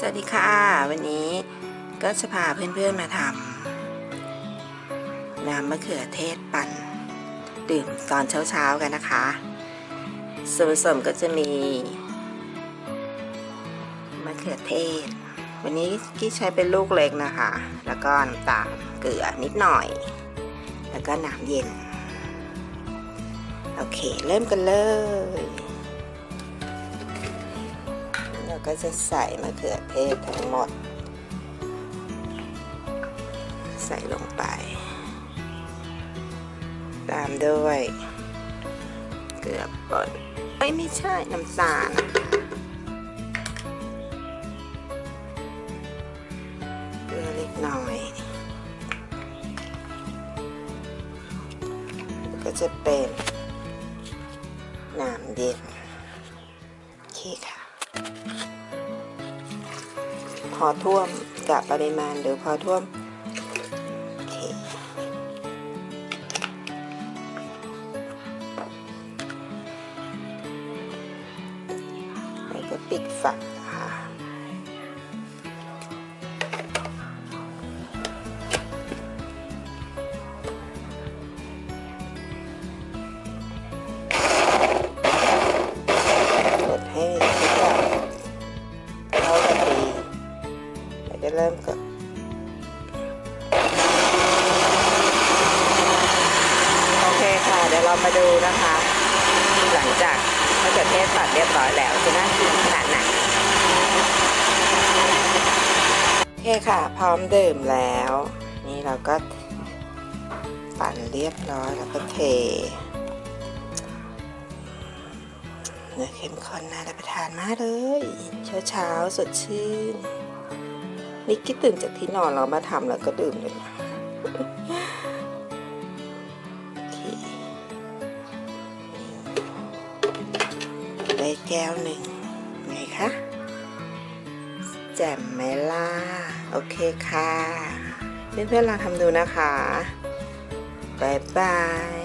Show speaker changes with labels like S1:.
S1: สวัสดีค่ะ วันนี้ก็จะพาเพื่อนๆมาทำน้ำมะเขือเทศปั่น ดื่มตอนเช้าๆกันนะคะ ส่วนผสมก็จะมีมะเขือเทศ วันนี้กี้ใช้เป็นลูกเล็กนะคะ แล้วก็น้ำตาลเกลือนิดหน่อย แล้วก็น้ำเย็น โอเค เริ่มกันเลย เราก็จะใส่มะเขือเทศทั้งหมด ใส่ลงไป ตามด้วยเกลือป่นเอ้ยไม่ใช่น้ำตาลเกลือเล็กน้อย ก็จะเป็นน้ำเย็นโอเคค่ะ พอท่วมกับปริมาณหรือพอท่วมโอเคแล้วก็ปิดฝาค่ะ เริ่มกดโอเคค่ะ เดี๋ยวเรามาดูนะคะ หลังจากมะเขือเทศตัดเรียบร้อยแล้วจะน่ากินขนาดไหนโอเคค่ะ พร้อมดื่มแล้ว นี่เราก็ปั่นเรียบร้อยแล้วก็เทเนื้อเข้มข้นน่ารับประทานมากเลย เช้าเช้าๆสดชื่น นี่คิดตื่นจากที่นอนเรามาทำแล้วก็ดื่มเลยนะได้แก้วหนึ่งไงคะแจ่มไหมล่ะโอเคค่ะ เพื่อนๆลองทำดูนะคะ บ๊ายบาย